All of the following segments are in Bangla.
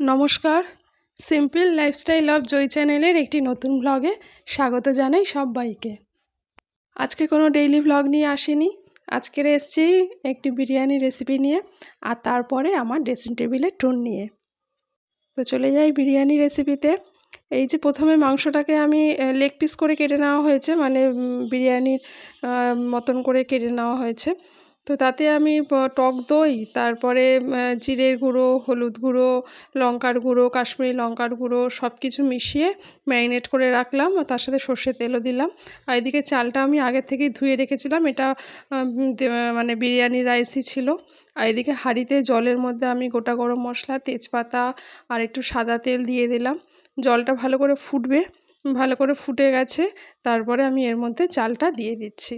নমস্কার। সিম্পল লাইফস্টাইল অফ জয় চ্যানেলের একটি নতুন ব্লগে স্বাগত জানাই সবাইকে। আজকে কোনো ডেইলি ব্লগ নিয়ে আসিনি। আজকের এসছি একটি বিরিয়ানি রেসিপি নিয়ে আর তারপরে আমার ড্রেসিং টেবিলের টুন নিয়ে। তো চলে যাই বিরিয়ানি রেসিপিতে এই যে প্রথমে মাংসটাকে আমি লেগ পিস করে কেটে নেওয়া হয়েছে মানে বিরিয়ানির মতন করে কেটে নেওয়া হয়েছে। তো তাতে আমি টক দই, তারপরে জিরের গুঁড়ো, হলুদ গুঁড়ো, লঙ্কার গুঁড়ো, কাশ্মীরি লঙ্কার গুঁড়ো সব কিছু মিশিয়ে ম্যারিনেট করে রাখলাম, তার সাথে সর্ষের তেলও দিলাম। আর এদিকে চালটা আমি আগের থেকেই ধুয়ে রেখেছিলাম, এটা মানে বিরিয়ানি রাইসই ছিল। আর এদিকে হাঁড়িতে জলের মধ্যে আমি গোটা গরম মশলা, তেজপাতা আর একটু সাদা তেল দিয়ে দিলাম। জলটা ভালো করে ফুটবে, ভালো করে ফুটে গেছে, তারপরে আমি এর মধ্যে চালটা দিয়ে দিচ্ছি।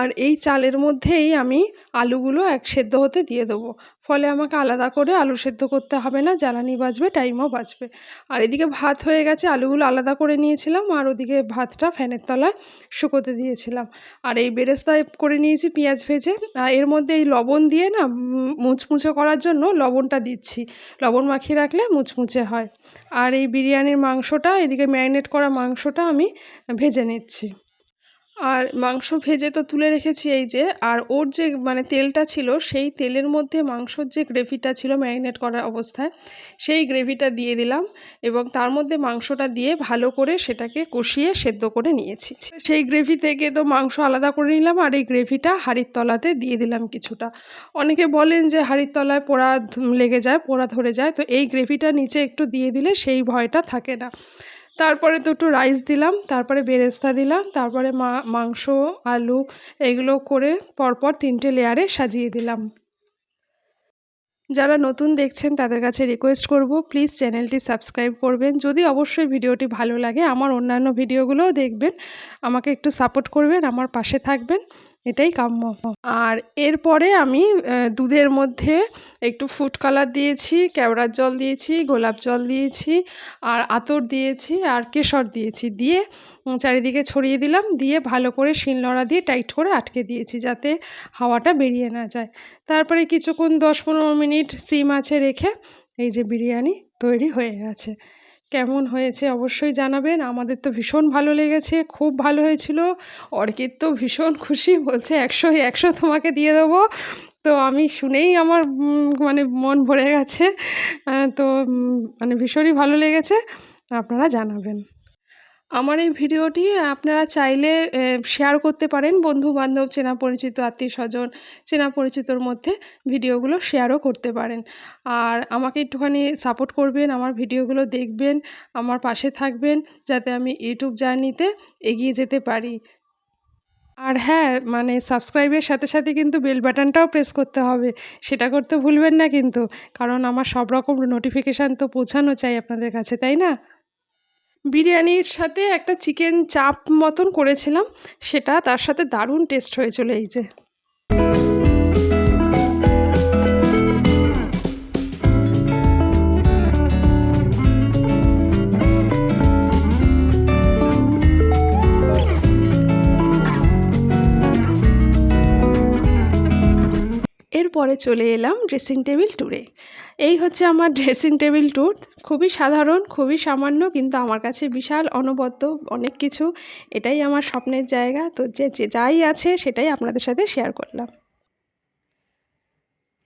আর এই চালের মধ্যেই আমি আলুগুলো এক সেদ্ধ হতে দিয়ে দেবো। ফলে আমাকে আলাদা করে আলু সেদ্ধ করতে হবে না, জ্বালানি বাঁচবে টাইমও বাঁচবে আর এদিকে ভাত হয়ে গেছে, আলুগুলো আলাদা করে নিয়েছিলাম আর ওদিকে ভাতটা ফ্যানের তলায় শুকোতে দিয়েছিলাম। আর এই বেরেস্তায় করে নিয়েছি পেঁয়াজ ভেজে। আর এর মধ্যে এই লবণ দিয়ে না মুচমুচে করার জন্য লবণটা দিচ্ছি। লবণ মাখিয়ে রাখলে মুচমুচে হয়। আর এই বিরিয়ানির মাংসটা, এদিকে ম্যারিনেট করা মাংসটা আমি ভেজে নিচ্ছি। আর মাংস ভেজে তো তুলে রেখেছি এই যে, আর ওর যে মানে তেলটা ছিল, সেই তেলের মধ্যে মাংসর যে গ্রেভিটা ছিল ম্যারিনেট করা অবস্থায়, সেই গ্রেভিটা দিয়ে দিলাম এবং তার মধ্যে মাংসটা দিয়ে ভালো করে সেটাকে কষিয়ে সেদ্ধ করে নিয়েছি। সেই গ্রেভি থেকে তো মাংস আলাদা করে নিলাম আর এই গ্রেভিটা হাঁড়ির তলাতে দিয়ে দিলাম কিছুটা। অনেকে বলেন যে হাঁড়ির তলায় পোড়া লেগে যায়, পোড়া ধরে যায়, তো এই গ্রেভিটা নিচে একটু দিয়ে দিলে সেই ভয়টা থাকে না। তারপরে দুটো রাইস দিলাম, তারপরে বেরেস্তা দিলাম, তারপরে মাংস, আলু এগুলো করে পরপর তিনটে লেয়ারে সাজিয়ে দিলাম। যারা নতুন দেখছেন তাদের কাছে রিকোয়েস্ট করব প্লিজ চ্যানেলটি সাবস্ক্রাইব করবেন। যদি অবশ্যই ভিডিওটি ভালো লাগে, আমার অন্যান্য ভিডিওগুলোও দেখবেন, আমাকে একটু সাপোর্ট করবেন, আমার পাশে থাকবেন। এটাই কাম্য। আর এরপরে আমি দুধের মধ্যে একটু ফুড কালার দিয়েছি, কেওড়ার জল দিয়েছি, গোলাপ জল দিয়েছি, আর আতর দিয়েছি, আর কেশর দিয়েছি। দিয়ে চারিদিকে ছড়িয়ে দিলাম, দিয়ে ভালো করে শিলনোড়া দিয়ে টাইট করে আটকে দিয়েছি যাতে হাওয়াটা বেরিয়ে না যায়। তারপরে কিছুক্ষণ দশ পনেরো মিনিট সিম আছে রেখে এই যে বিরিয়ানি তৈরি হয়ে গেছে। কেমন হয়েছে অবশ্যই জানাবেন। আমাদের তো ভীষণ ভালো লেগেছে, খুব ভালো হয়েছিল। অর্কিত তো ভীষণ খুশি, বলছে একশো একশো তোমাকে দিয়ে দেবো। তো আমি শুনেই আমার মানে মন ভরে গেছে। তো মানে ভীষণই ভালো লেগেছে। আপনারা জানাবেন। আমার এই ভিডিওটি আপনারা চাইলে শেয়ার করতে পারেন বন্ধু বান্ধব চেনা পরিচিত আত্মীয় স্বজন চেনা পরিচিতর মধ্যে ভিডিওগুলো শেয়ারও করতে পারেন। আর আমাকে একটুখানি সাপোর্ট করবেন, আমার ভিডিওগুলো দেখবেন, আমার পাশে থাকবেন, যাতে আমি ইউটিউব জার্নিতে এগিয়ে যেতে পারি। আর হ্যাঁ মানে সাবস্ক্রাইবের সাথে সাথে কিন্তু বেল বাটনটাও প্রেস করতে হবে। সেটা করতে ভুলবেন না কিন্তু, কারণ আমার সব রকম নোটিফিকেশান তো পৌঁছানো চাই আপনাদের কাছে, তাই না? বিরিয়ানির সাথে একটা চিকেন চাপ মতন করেছিলাম, সেটা তার সাথে দারুণ টেস্ট হয়েছিলো এই যে। এরপরে চলে এলাম ড্রেসিং টেবিল ট্যুরে এই হচ্ছে আমার ড্রেসিং টেবিল ট্যুর খুবই সাধারণ, খুবই সামান্য, কিন্তু আমার কাছে বিশাল অনবদ্য অনেক কিছু। এটাই আমার স্বপ্নের জায়গা। তো যে যে যাই আছে সেটাই আপনাদের সাথে শেয়ার করলাম।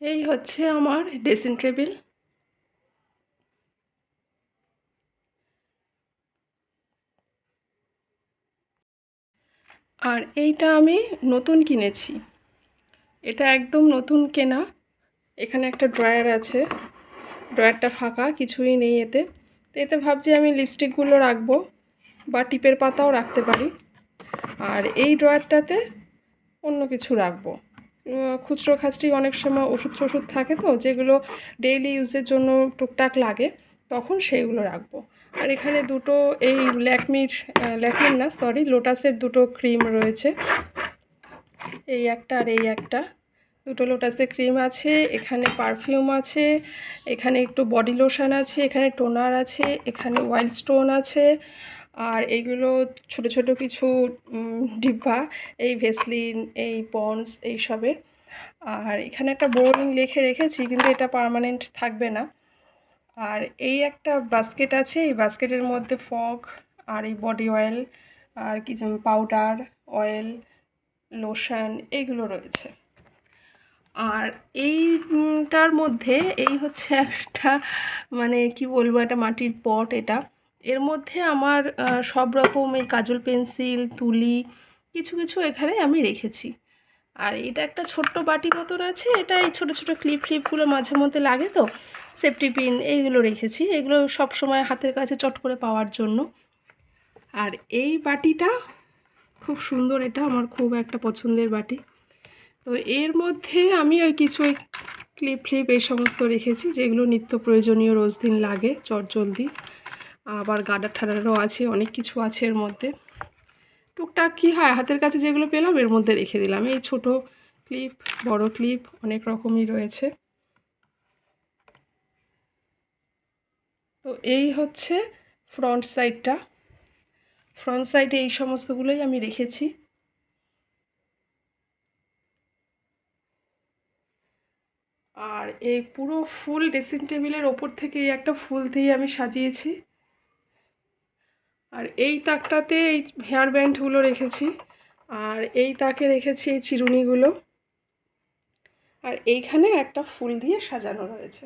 এই হচ্ছে আমার ড্রেসিং টেবিল আর এইটা আমি নতুন কিনেছি। এটা একদম নতুন কেনা। এখানে একটা ড্রয়ার আছে। ড্রয়ারটা ফাঁকা, কিছুই নেই এতে। তো এতে ভাবছি আমি লিপস্টিকগুলো রাখব বা টিপের পাতাও রাখতে পারি। আর এই ড্রয়ারটাতে অন্য কিছু রাখব। খুচরো খাচরি অনেক সময় ওষুধ টষুধ থাকে তো, যেগুলো ডেইলি ইউজের জন্য টুকটাক লাগে, তখন সেইগুলো রাখব। আর এখানে দুটো এই ল্যাকমির ল্যাকমির না সরি লোটাসের দুটো ক্রিম রয়েছে। এই একটা আর এই একটা। দুটো লোটাসে ক্রিম আছে, এখানে পারফিউম আছে, এখানে একটু বডি লোশন আছে, এখানে টোনার আছে, এখানে ওয়াইল্ড স্টোন আছে, আর এইগুলো ছোট ছোট কিছু ডিব্বা, এই ভেসলিন এই পন্স এইসবের আর এখানে একটা বোর্ডিং লিখে রেখেছি, কিন্তু এটা পার্মানেন্ট থাকবে না। আর এই একটা বাস্কেট আছে, এই বাস্কেটের মধ্যে ফগ আর এই বডি অয়েল আর কিছু পাউডার অয়েল লোশন এইগুলো রয়েছে। আর এইটার মধ্যে এই হচ্ছে একটা মানে কি বলব একটা মাটির পট এটা। এর মধ্যে আমার সব রকম এই কাজল পেন্সিল, তুলি কিছু কিছু এখানে আমি রেখেছি। আর এটা একটা ছোট্ট বাটি মতন আছে, এটা এই ছোটো ছোটো ক্লিপ ফ্লিপগুলো মাঝে মধ্যে লাগে তো, সেফটি পিন এইগুলো রেখেছি। এগুলো সব সময় হাতের কাছে চট করে পাওয়ার জন্য। আর এই বাটিটা খুব সুন্দর, এটা আমার খুব একটা পছন্দের বাটি। তো এর মধ্যে আমি ওই কিছু ওই ক্লিপ ফ্লিপ এই সমস্ত রেখেছি, যেগুলো নিত্য প্রয়োজনীয় রোজ দিন লাগে চটজলদি আবার গাডার ঠাডারও আছে, অনেক কিছু আছে এর মধ্যে। টুকটাক কী হয়, হাতের কাছে যেগুলো পেলাম এর মধ্যে রেখে দিলাম। এই ছোট ক্লিপ, বড় ক্লিপ, অনেক রকমই রয়েছে। তো এই হচ্ছে ফ্রন্ট সাইডটা। ফ্রন্ট সাইডে এই সমস্তগুলোই আমি রেখেছি। আর এই পুরো ফুল ড্রেসিং টেবিলের ওপর থেকে এই একটা ফুল দিয়ে আমি সাজিয়েছি। আর এই তাকটাতে এই হেয়ার ব্যান্ডগুলো রেখেছি। আর এই তাকে রেখেছি এই চিরুনিগুলো। আর এইখানে একটা ফুল দিয়ে সাজানো রয়েছে।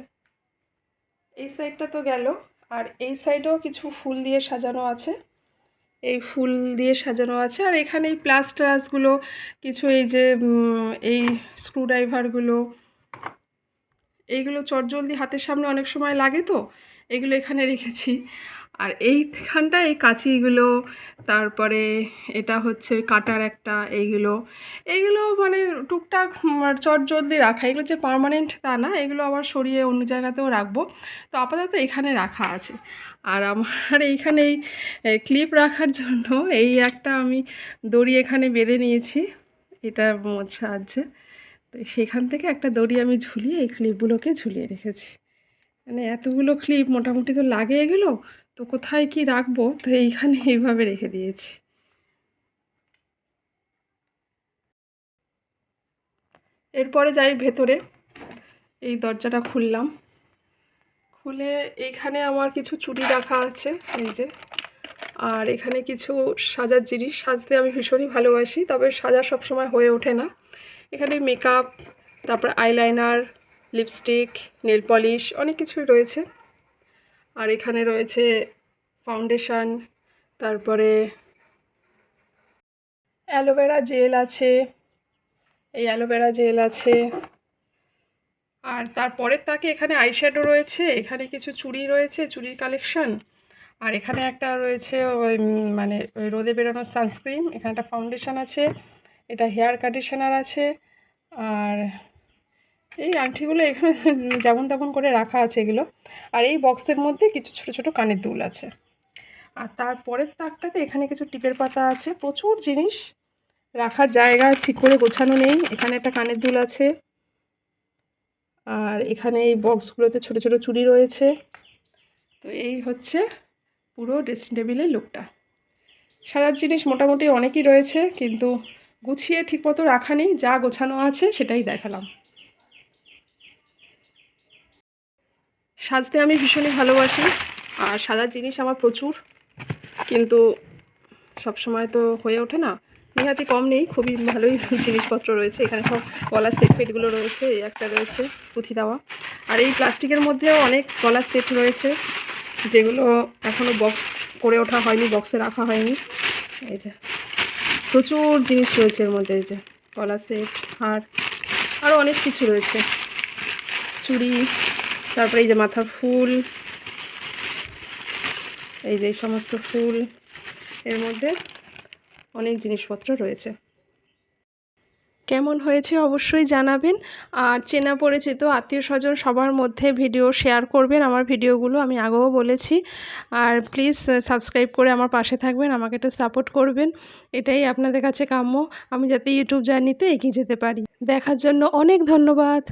এই সাইডটা তো গেল। আর এই সাইডেও কিছু ফুল দিয়ে সাজানো আছে। এই ফুল দিয়ে সাজানো আছে। আর এখানে এই প্লাস টাসগুলো কিছু এই যে এই স্ক্রুড্রাইভারগুলো এইগুলো চটজলদি হাতের সামনে অনেক সময় লাগে তো, এগুলো এখানে রেখেছি। আর এইখানটা এই কাঁচিগুলো, তারপরে এটা হচ্ছে কাটার একটা এইগুলো। এইগুলো মানে টুকটাক চটজলদি রাখা। এগুলো যে পার্মানেন্ট তা না, এগুলো আবার সরিয়ে অন্য জায়গাতেও রাখব। তো আপাতত এখানে রাখা আছে। আর আমার এইখানে এই ক্লিপ রাখার জন্য এই একটা আমি দড়ি এখানে বেঁধে নিয়েছি। এটা সাহায্যে। তো সেখান থেকে একটা দড়ি আমি ঝুলিয়ে এই ক্লিপগুলোকে ঝুলিয়ে রেখেছি। মানে এতগুলো ক্লিপ মোটামুটি তো লাগে এগুলো। তো কোথায় কি রাখব? তো এইখানে এইভাবে রেখে দিয়েছি। এরপরে যাই ভেতরে। এই দরজাটা খুললাম। খুলে এইখানে আমার কিছু চুড়ি রাখা আছে, এই যে। আর এখানে কিছু সাজার জিনিস। সাজতে আমি ভীষণই ভালোবাসি, তবে সাজা সবসময় হয়ে ওঠে না। এখানে মেকআপ তারপর আইলাইনার লিপস্টিক নেল পলিশ অনেক কিছুই রয়েছে। আর এখানে রয়েছে ফাউন্ডেশন, তারপরে অ্যালোভেরা জেল আছে, এই অ্যালোভেরা জেল আছে। আর তারপরের তাকে এখানে আইশ্যাডো রয়েছে, এখানে কিছু চুড়ি রয়েছে, চুড়ির কালেকশন। আর এখানে একটা রয়েছে ওই মানে ওই রোদে বেরোনোর সানস্ক্রিন, এখানে একটা ফাউন্ডেশন আছে, এটা হেয়ার কন্ডিশনার আছে। আর এই আংটিগুলো এখানে যেমন তেমন করে রাখা আছে এগুলো। আর এই বক্সের মধ্যে কিছু ছোট ছোট কানের দুল আছে। আর তারপরের তাকটাতে এখানে কিছু টিপের পাতা আছে। প্রচুর জিনিস রাখার জায়গা ঠিক করে গোছানো নেই। এখানে একটা কানের দুল আছে। আর এখানে এই বক্সগুলোতে ছোট ছোট চুড়ি রয়েছে। তো এই হচ্ছে পুরো ড্রেসিং টেবিলের লুকটা। সাজার জিনিস মোটামুটি অনেকই রয়েছে, কিন্তু গুছিয়ে ঠিকমতো রাখা নেই। যা গোছানো আছে সেটাই দেখালাম। সাজতে আমি ভীষণই ভালোবাসি। আর সাজার জিনিস আমার প্রচুর। কিন্তু সব সময় তো হয়ে ওঠে না। নিহাতি কম নেই, খুবই ভালোই জিনিসপত্র রয়েছে। এখানে সব গলার সেট ফেটগুলো রয়েছে, এই একটা রয়েছে, পুঁথি দেওয়া। আর এই প্লাস্টিকের মধ্যেও অনেক গলার সেট রয়েছে, যেগুলো এখনও বক্স করে ওঠা হয়নি বক্সে রাখা হয়নি। এই যে, প্রচুর জিনিস রয়েছে এর মধ্যে, এই যে গলার সেট হার আরও অনেক কিছু রয়েছে। চুড়ি তারপরে এই যে মাথার ফুল, এই যে সমস্ত ফুল, এর মধ্যে অনেক জিনিসপত্র রয়েছে। কেমন হয়েছে অবশ্যই জানাবেন। আর চেনা পরিচিত আত্মীয় স্বজন সবার মধ্যে ভিডিও শেয়ার করবেন। আমার ভিডিওগুলো আমি আগেও বলেছি। আর প্লিজ সাবস্ক্রাইব করে আমার পাশে থাকবেন, আমাকে একটু সাপোর্ট করবেন। এটাই আপনাদের কাছে কাম্য। আমি যাতে ইউটিউব জার্নিতে এগিয়ে যেতে পারি। দেখার জন্য অনেক ধন্যবাদ।